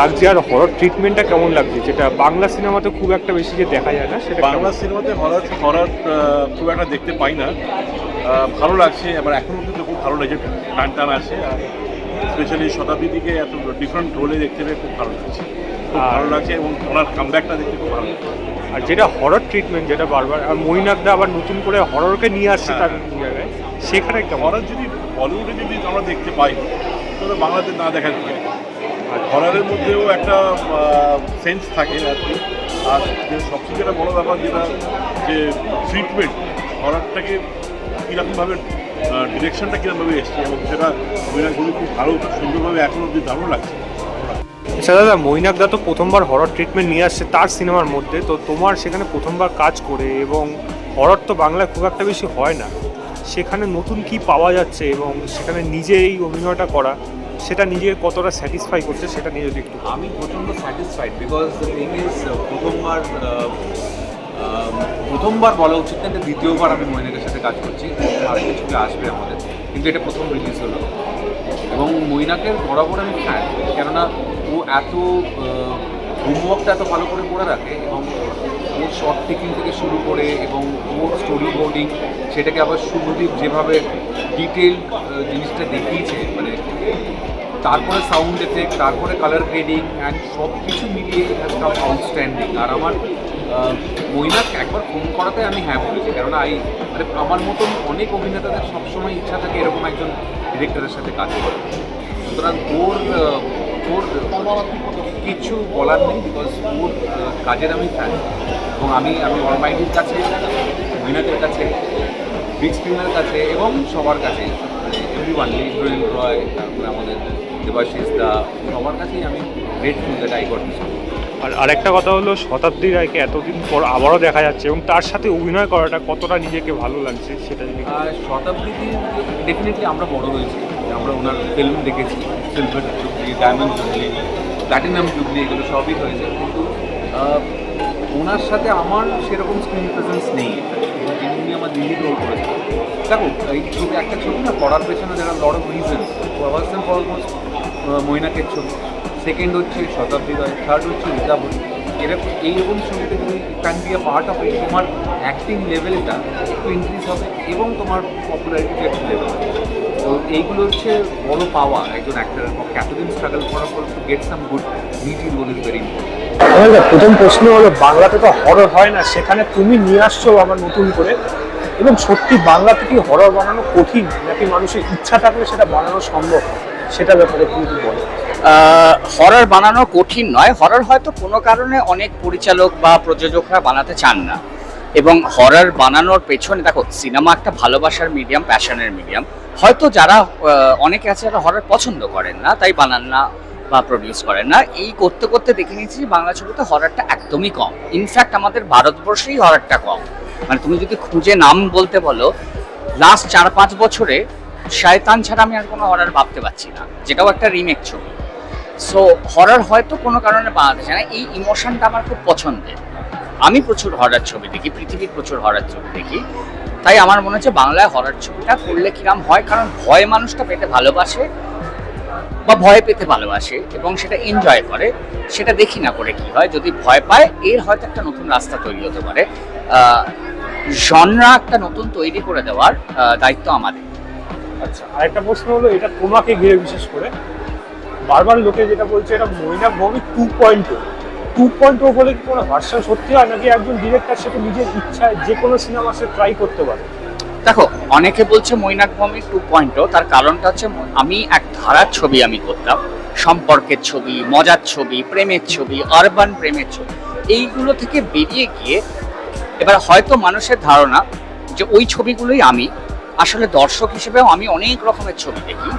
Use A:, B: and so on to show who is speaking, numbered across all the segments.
A: লাগছে আর হরর ট্রিটমেন্টটা কেমন লাগছে? যেটা বাংলা সিনেমাতে খুব একটা বেশি যে দেখা যায় না সেটা
B: বাংলা সিনেমাতে হরার হরর খুব একটা দেখতে পাই না। ভালো লাগছে এবার এখনও কিন্তু খুব ভালো লাগছে টান টান আছে আর স্পেশালি শতাব্দী দিকে এত ডিফারেন্ট রোলে দেখতে পেয়ে খুব ভালো লাগছে। খুব ভালো লাগছে এবং ওনার কামব্যাকটা দেখতে খুব ভালো লাগছে।
A: আর যেটা হরর ট্রিটমেন্ট যেটা বারবার আর মৈনাকদা আবার নতুন করে হররকে নিয়ে আসছে তার
B: হ্যাঁ।
A: জায়গায় সেখানে
B: হরার যদি বলিউডে যদি আমরা দেখতে পাই তাহলে বাংলাতে না দেখা যায় হরারের মধ্যেও একটা সেন্স থাকে আর কি। আর সবচেয়ে যেটা বড় ব্যাপার যেটা, যে ট্রিটমেন্ট হরারটাকে কীরকমভাবে ডিরেকশনটা কীরকমভাবে এসছে এবং সেটা অভিনয়গুলি খুব ভালো সুন্দরভাবে এখনও অব্দি দারুণ লাগছে
A: আচ্ছা দাদা মৈনাকদা তো প্রথমবার হরর ট্রিটমেন্ট নিয়ে আসছে তার সিনেমার মধ্যে, তো তোমার সেখানে প্রথমবার কাজ করে এবং হরর তো বাংলায় খুব একটা বেশি হয় না। সেখানে নতুন কি পাওয়া যাচ্ছে এবং সেখানে নিজে এই অভিনয়টা করা? সেটা নিজে কতটা স্যাটিসফাই করছে সেটা নিয়ে যদি একটু
C: আমি প্রচণ্ড স্যাটিসফাইড বিকজ দ্য ইজ প্রথমবার আহ, আহ, প্রথমবার বলা উচিত না দ্বিতীয়বার আমি মৈনাকের সাথে কাজ করছি। আর কিছুটা আসবে আমাদের কিন্তু এটা প্রথম রিলিজ হলো। এবং মৈনাকের বরাবর আমি ফ্যান কেননা ও এত হোমওয়ার্কটা এত ভালো করে করে রাখে এবং ওর শর্ট টেকিং থেকে শুরু করে এবং ওর স্টোরি বোর্ডিং সেটাকে আবার শুভদীপ যেভাবে ডিটেল জিনিসটা দেখিয়েছে মানে তারপরে সাউন্ড এফেক্ট তারপরে কালার গ্রেডিং অ্যান্ড সব কিছু মিলিয়ে কাম আউটস্ট্যান্ডিং আর আমার মৈনাক একবার ফোন করাতে আমি হ্যাঁ বলেছি, কেননা আই মানে আমার মতন অনেক অভিনেতাদের সবসময় ইচ্ছা থাকে এরকম একজন ডিরেক্টরের সাথে কাজ করার। সুতরাং ওর ওর কিছু বলার নেই বিকজ ওর কাজের আমি ফ্যান এবং আমি আমি অলমাইটির কাছে, মৈনাকের কাছে বিগ স্ক্রিনের কাছে এবং সবার কাছে। এভরি ওয়ান লিড্রোয়েল রয় তারপরে আমাদের দেবাশিস দা সবার কাছেই আমি গ্রেটফুল দ্যাট আই গট
A: আর আরেকটা কথা হলো শতাব্দী রায়কে এতদিন পর আবারও দেখা যাচ্ছে এবং তার সাথে অভিনয় করাটা কতটা নিজেকে ভালো লাগছে সেটা যদি
C: শতাব্দীতে ডেফিনেটলি আমরা বড় হয়েছি আমরা ওনার ফিল্ম দেখেছি silver jubilee diamond jubilee platinum jubilee এগুলো সবই হয়েছে। কিন্তু ওনার সাথে আমার সেরকম স্ক্রিন প্রেজেন্স নেই। যিনি আমার দিল্লি রোল করেছেন। দেখো এই ছবি একটা ছবি না পড়ার পেছনে যারা lot of reasons first and foremost মৈনাকের ছবি। সেকেন্ড হচ্ছে শতাব্দী রয় থার্ড হচ্ছে রীতা বলি এরকম, এইরকম ছবিতে তুমি can be part of it তোমার অ্যাক্টিং লেভেলটা একটু ইনক্রিজ হবে এবং তোমার পপুলারিটিটা একটু লেভেল তো এইগুলো হচ্ছে বড় পাওয়া একজন অ্যাক্টারের পক্ষে। এতদিন স্ট্রাগল করার পর to get some good meaty role is very important
A: প্রথম প্রশ্ন হলো, বাংলাতে তো হরর হয় না? সেখানে তুমি নিয়ে আসছো আবার নতুন করে? এবং সত্যি বাংলাতে কি হরর বানানো কঠিন? নাকি মানুষের ইচ্ছা থাকলে সেটা বানানো সম্ভব? সেটা ব্যাপারে কি বলো
D: হরর বানানো কঠিন নয়। হরর হয়তো কোনো কারণে অনেক পরিচালক বা প্রযোজকরা বানাতে চান না। এবং হরর বানানোর পেছনে, দেখো সিনেমা একটা ভালোবাসার মিডিয়াম প্যাশনের মিডিয়াম হয়তো যারা অনেকে আছে যারা হরর পছন্দ করেন না, তাই বানান না বা প্রডিউস করেন না। এই করতে করতে দেখে নিয়েছি বাংলা ছবিতে হররটা একদমই কম। ইনফ্যাক্ট আমাদের ভারতবর্ষেই হররটা কম। মানে তুমি যদি খুঁজে নাম বলতে বলো লাস্ট চার পাঁচ বছরে শায়তান ছাড়া আমি আর কোনো হরর ভাবতে পারছি না। যেটাও একটা রিমেক ছবি। সো হরার হয়তো কোনো কারণে বানাতে চায় না। এই ইমোশনটা আমার খুব পছন্দের। আমি প্রচুর হরর ছবি দেখি, পৃথিবীর প্রচুর হরর ছবি দেখি। তাই আমার মনে হচ্ছে বাংলায় হরার ছবিটা করলে কিরাম হয়, কারণ ভয় মানুষটা পেতে ভালোবাসে বা ভয় পেতে ভালোবাসে এবং সেটা এনজয় করে। সেটা দেখি না করে কি হয়। যদি ভয় পায়, এর হয়তো একটা নতুন রাস্তা তৈরি হতে পারে। জনরা একটা নতুন তৈরি করে দেওয়ার দায়িত্ব আমাদের।
A: আচ্ছা আরেকটা প্রশ্ন হলো, এটা তোমাকে ঘিরে বিশেষ করে। বারবার লোকে যেটা বলছে, এটা Mainak Bhumi two point two point ও বলে কি কোনো ভার্সন সত্যি হয়, নাকি একজন ডিরেক্টর সেটা নিজের ইচ্ছায় যে কোনো সিনেমা সে ট্রাই করতে পারে?
D: দেখো, অনেকে বলছে মৈনাক ভূমি টু পয়েন্ট তার কারণটা হচ্ছে আমি এক ধারার ছবি আমি করতাম। সম্পর্কের ছবি, মজার ছবি, প্রেমের ছবি আরবান প্রেমের ছবি। এইগুলো থেকে বেরিয়ে গিয়ে এবার হয়তো মানুষের ধারণা যে ওই ছবিগুলোই আমি আসলে দর্শক হিসেবেও আমি অনেক রকমের ছবি দেখি।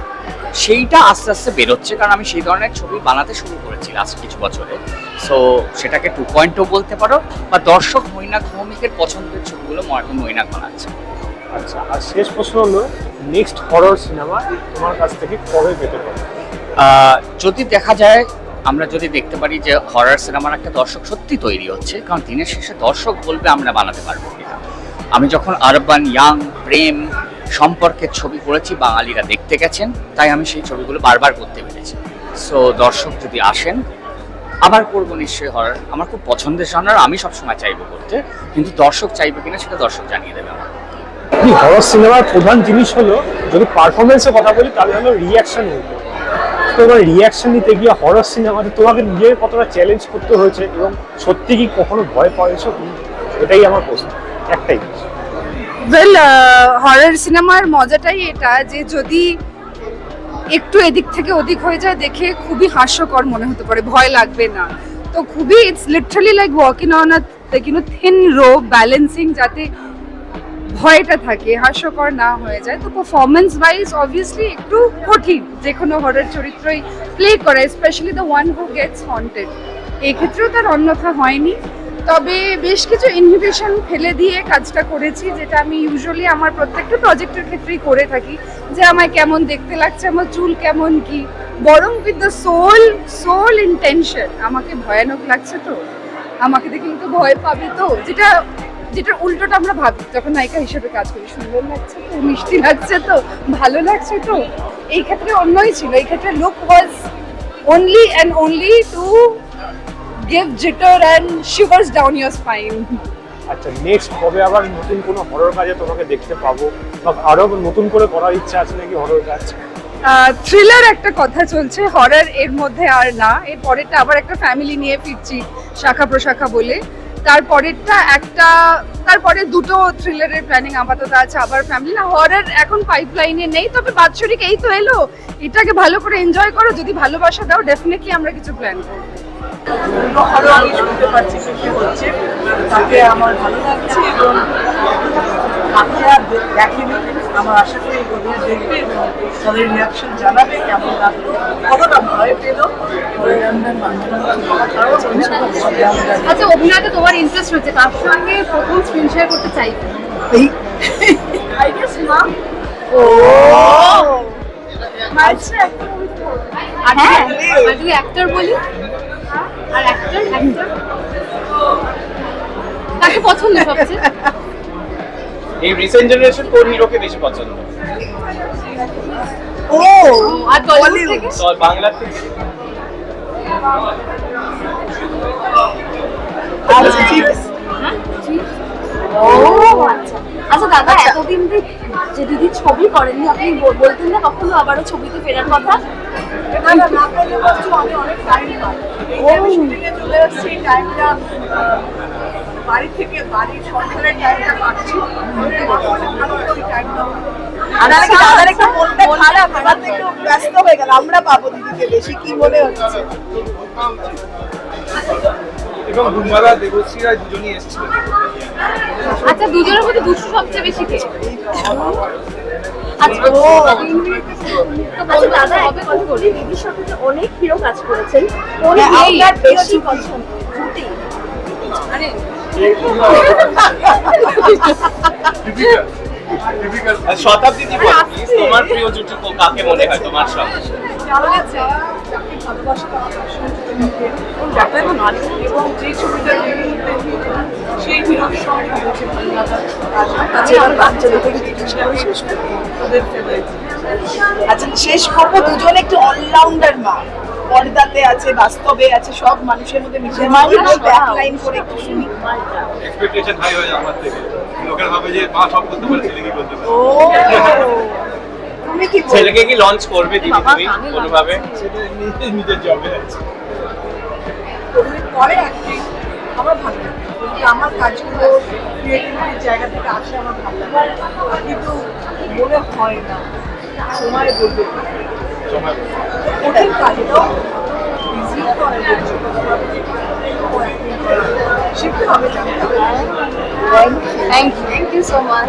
D: সেইটা আস্তে আস্তে বেরোচ্ছে কারণ আমি সেই ধরনের ছবি বানাতে শুরু করেছি লাস্ট কিছু বছরে। সো সেটাকে টু পয়েন্টও বলতে পারো বা দর্শক মৈনাক ভৌমিকের পছন্দের ছবিগুলো এখন মৈনাক বানাচ্ছে।
A: আচ্ছা আর শেষ প্রশ্ন হলো নেক্সট হরর সিনেমা তোমার কাছ থেকে কবে পেতে পারো?
D: যদি দেখা যায় আমরা যদি দেখতে পারি যে হরর সিনেমার একটা দর্শক সত্যি তৈরি হচ্ছে কারণ দিনের শেষে দর্শক বলবে আমরা বানাতে পারব কিনা। আমি যখন আরবান ইয়াং প্রেম সম্পর্কের ছবি করেছি, বাঙালিরা দেখতে গেছেন, তাই আমি সেই ছবিগুলো বারবার করতে পেরেছি। সো দর্শক যদি আসেন, আবার করব নিশ্চয়ই হরার আমার খুব পছন্দের জনার আমি সবসময় চাইব করতে, কিন্তু দর্শক চাইবে কিনা সেটা দর্শক জানিয়ে দেবে আমার
A: হরর সিনেমার প্রধান জিনিস হলো, যদি পারফরমেন্সের কথা বলি, তাহলে হলো রিয়াকশন তোমার রিয়াকশন নিতে গিয়ে হরর সিনেমাতে তোমাকে নিজের কতটা চ্যালেঞ্জ করতে হয়েছে এবং সত্যি কি কখনো ভয় তুমি এটাই আমার প্রশ্ন। একটাই।
E: ওয়েল হরর সিনেমার মজাটাই এটা যে যদি একটু এদিক থেকে ওদিক হয়ে যায়, দেখে খুবই হাস্যকর মনে হতে পারে, ভয় লাগবে না। তো খুবই it's literally like walking on a you know thin rope balancing যাতে ভয়টা থাকে, হাস্যকর না হয়ে যায়। তো পারফরমেন্স ওয়াইজ অবভিয়াসলি একটু কঠিন যে কোনো হরর চরিত্রই প্লে করে specially the one who gets haunted এক্ষেত্রেও ক্ষেত্রেও তার অন্যথা হয়নি। তবে বেশ কিছু ইনহিবিশন ফেলে দিয়ে কাজটা করেছি, যেটা আমি ইউজুয়ালি আমার প্রত্যেকটা প্রজেক্টের ক্ষেত্রেই করে থাকি, যে আমায় কেমন দেখতে লাগছে, আমার চুল কেমন কি, বরং with the soul soul intention আমাকে ভয়ানক লাগছে তো, আমাকে দেখলে তো ভয় পাবে তো, যেটা যেটা উল্টোটা আমরা ভাবি, যখন নায়িকা হিসেবে কাজ করি, সুন্দর লাগছে তো, মিষ্টি লাগছে তো, ভালো লাগছে তো, এই ক্ষেত্রে অন্যই ছিল, এই ক্ষেত্রে look was only and only to give jitter and shivers down your spine.
A: আচ্ছা নেক্সট কবে আবার নতুন কোনো হরর কাজে তোমাকে দেখতে পাবো? বা আরও নতুন করে করার ইচ্ছা আছে নাকি হরর কাজ?
E: থ্রিলার একটা কথা চলছে হরর এর মধ্যে আর না। এর পরেরটা আবার একটা ফ্যামিলি নিয়ে ফিরছি শাখা প্রশাখা বলে। তারপরেরটা একটা তারপরে দুটো থ্রিলারের প্ল্যানিং আপাতত আছে আবার ফ্যামিলি না হরর এখন পাইপলাইনে নেই তবে বাৎসরিক এই তো এলো। এটাকে ভালো করে এনজয় করো যদি ভালোবাসা দাও ডেফিনেটলি আমরা কিছু প্ল্যান করব।
F: আরও আমি শুনতে পাচ্ছি কি হচ্ছে। তাতে আমার ভালো লাগছে এবং আপনারা দে- দেখেনি আমার আশা করি ওদের দেখবে এবং তাদের রিয়াকশন জানাবে কেমন লাগল কতটা ভয় পেল
G: আচ্ছা অভিনয়তে তোমার ইন্টারেস্ট হচ্ছে তার সঙ্গে প্রথম স্ক্রিন শেয়ার করতে আই গেস মা আর হ্যাঁ। যদি অ্যাক্টর বলি। আর অ্যাক্টর পছন্দ সবচেয়ে?
H: এই রিসেন্ট জেনারেশন কোন হিরোকে বেশি পছন্দ?
F: ও
G: আর টলিউড থেকে?
H: বাংলা থেকে।
F: আচ্ছা।
G: ও আচ্ছা। আচ্ছা দাদা এতদিন যে- যে দিদি ছবি করেননি আপনি বলতেন না কখনো আবারও ছবিতে ফেরার কথা?
F: বাড়ি থেকে বাড়ির সংসারের টাইমটা পাচ্ছি ব্যস্ত হয়ে গেল আমরা পাবো দিদিকে বেশি কি মনে হচ্ছে?
I: এবং দুজনই এসেছিলেন।
G: আচ্ছা দুজনের মধ্যে দুষ্টু সবচেয়ে বেশি কে? আচ্ছা দাদা হবে কথা বলি দিদির সাথে অনেক হিরো কাজ করেছেন কোন
F: হ্যাঁ,
G: বেশি পছন্দ। জুটি আরে।
H: শতাব্দী দিব তোমার প্রিয় জুটি কাকে মনে হয় তোমার সঙ্গে
F: যাকে ভালোবাসা তার সঙ্গে নারী এবং যে ছবিটা সেই হিরোর সঙ্গে হয়েছে আচ্ছা আমার বাচ্চাদেরকে আমি শেষ করব। ওদের ফেভারিট আচ্ছা শেষ করব। দুজন একটু অলরাউন্ডার মা। পর্দাতে আছে বাস্তবে আছে সব মানুষের মধ্যে মিশে ব্যাক লাইন করে একটু শুনি।
I: এক্সপেকটেশন হাই হয়ে যায় আমার থেকে। লোকের ভাবে যে মা সব করতে পারে ছেলে কি করতে পারে?
F: কি
H: ছেলেকে কি লঞ্চ করবে দিদি তুমি কোনোভাবে?
I: নিজের জবে আছে।
F: অ্যাক্টিং আমার ভালো লাগে। যদি আমার কাজগুলো ক্রিয়েটিভিটির জায়গা থেকে আসে আমার ভালো লাগে। কিন্তু মনে হয় না সময় বলবে
I: সময়
F: কঠিন কাজ এটাও ইজি করে শিখতে হবে
G: thank you thank you so much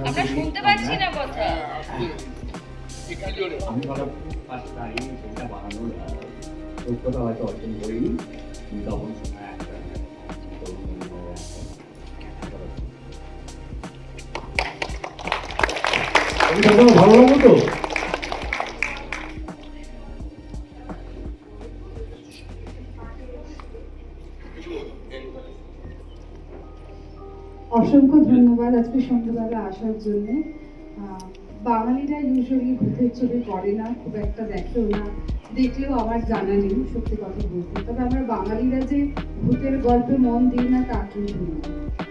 J: আমরা শুনতে পাচ্ছি না কথা।
K: আমি ভালো ফার্স্ট টাইম সেটা বানানোর যোগ্যতা হয়তো অর্জন করিনি কিন্তু ভালো লাগল তো?
E: অসংখ্য ধন্যবাদ আজকে সন্ধ্যাবেলা আসার জন্য। বাঙালিরা ইউজুয়ালি ভূতের ছবি করে না, খুব একটা দেখেও না, দেখলেও আমার জানা নেই, সত্যি কথা বলতে। তবে আমরা বাঙালিরা যে ভূতের গল্পে মন দিই না তা কিন্তু নয়।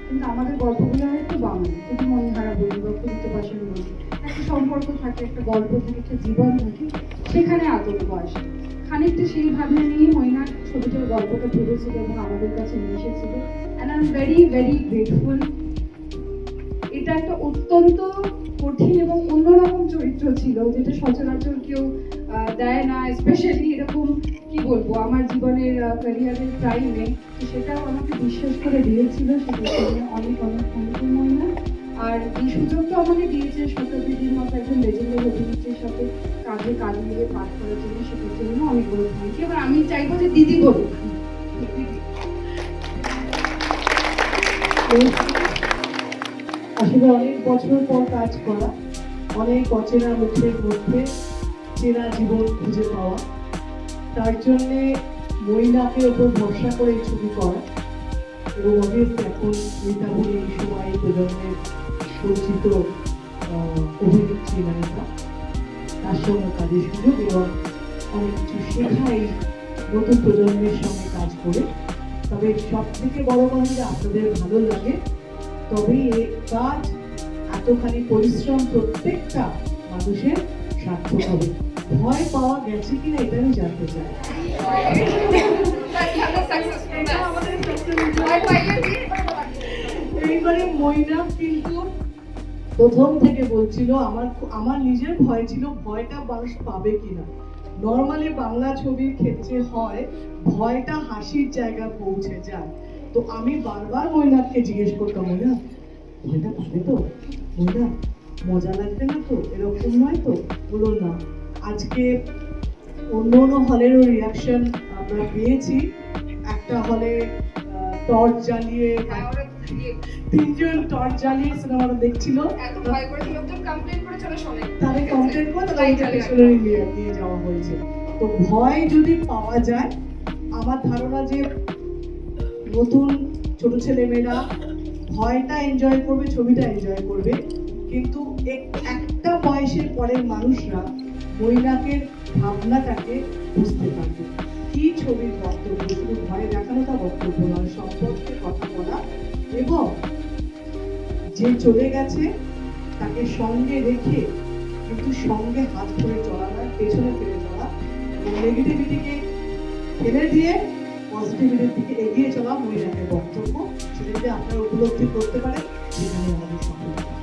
E: কিন্তু আমাদের গল্পগুলো হয়তো বাঙালি, যদি মনিহারা বলি বা কবিত বাসন বলি, একটা সম্পর্ক থাকে, একটা গল্প থাকে, একটা জীবন থাকে, সেখানে আতঙ্ক আসে খানিকটা সেই ভাবনা নিয়ে ময়না ছবিটার গল্পটা ভেবেছিল এবং আমাদের কাছে নিয়ে এসেছিল। And I am very very grateful এটা একটা অত্যন্ত কঠিন এবং অন্যরকম চরিত্র ছিল, যেটা সচরাচর কেউ দেয় না স্পেশালি এরকম, কি বলব, আমার জীবনের ক্যারিয়ারের টাইমে সেটাও আমাকে বিশ্বাস করে দিয়েছিল জন্য অনেক অনেক অনুপ্রেরণা না আর এই সুযোগটা আমাকে দিয়েছে শতাব্দীর মতো একজন লেজেন্ডারি অভিনেত্রীর সাথে কাজে কাজ মিলে পাঠ করার জন্য। সেটার জন্য অনেক বড় থ্যাংক ইউ এবার আমি চাইব যে দিদি বলুক।
L: আসলে অনেক বছর পর কাজ করা, অনেক অচেনা মুখের মধ্যে চেনা জীবন খুঁজে পাওয়া। তার জন্যে মহিলাকে ওপর ভরসা করে ছবি করা। এবং অবভিয়াসলি এখন এই সময় প্রজন্মের পরিচিত অভিনেত্রী নায়িকা তার সঙ্গে কাজের সুযোগ এবং অনেক কিছু শেখা এই নতুন প্রজন্মের সঙ্গে কাজ করে। তবে সব থেকে বড় কথা যে আপনাদের ভালো লাগে তবে এ কাজ এতখানি পরিশ্রম প্রত্যেকটা মানুষের সার্থক হবে। ভয় পাওয়া গেছে কিনা এটা আমি জানতে চাই। এইবারে ময়না কিন্তু প্রথম থেকে বলছিল, আমার আমার নিজের ভয় ছিল, ভয়টা মানুষ পাবে কিনা? নর্মালি বাংলা ছবির ক্ষেত্রে হয়, ভয়টা হাসির জায়গায় পৌঁছে যায়। তো আমি বারবার মৈনাককে জিজ্ঞেস করতাম মৈনা ভয়টা পাবে তো? মৈনা মজা লাগবে না তো? এরকম নয় তো? বলো না। আজকে অন্য অন্য হলেরও রিয়াকশন আমরা পেয়েছি। একটা হলে টর্চ জ্বালিয়ে তিনজন টর্চ জ্বালিয়ে সিনেমাটা দেখছিল।
E: কমপ্লেন করে
L: তাদের কমপ্লেন নিয়ে নিয়ে যাওয়া হয়েছে। তো ভয় যদি পাওয়া যায় আমার ধারণা যে নতুন ছোট ছেলেমেয়েরা ভয়টা এনজয় করবে ছবিটা এনজয় করবে। কিন্তু একটা বয়সের পরের মানুষরা মহিলাকের ভাবনাটাকে বুঝতে পারবে। কি ছবির বক্তব্য? শুধু ভয় দেখানোটা বক্তব্য নয় সম্পর্কে যে চলে গেছে, তাকে সঙ্গে রেখে কিন্তু সঙ্গে হাত ধরে চলা না, পেছনে ফেলে চলা এবং নেগেটিভিটিকে ফেলে দিয়ে পজিটিভিটির দিকে এগিয়ে চলা মহিলাদের বক্তব্য সেটা যদি আপনারা উপলব্ধি করতে পারেন। সেখানে আমাদের সফল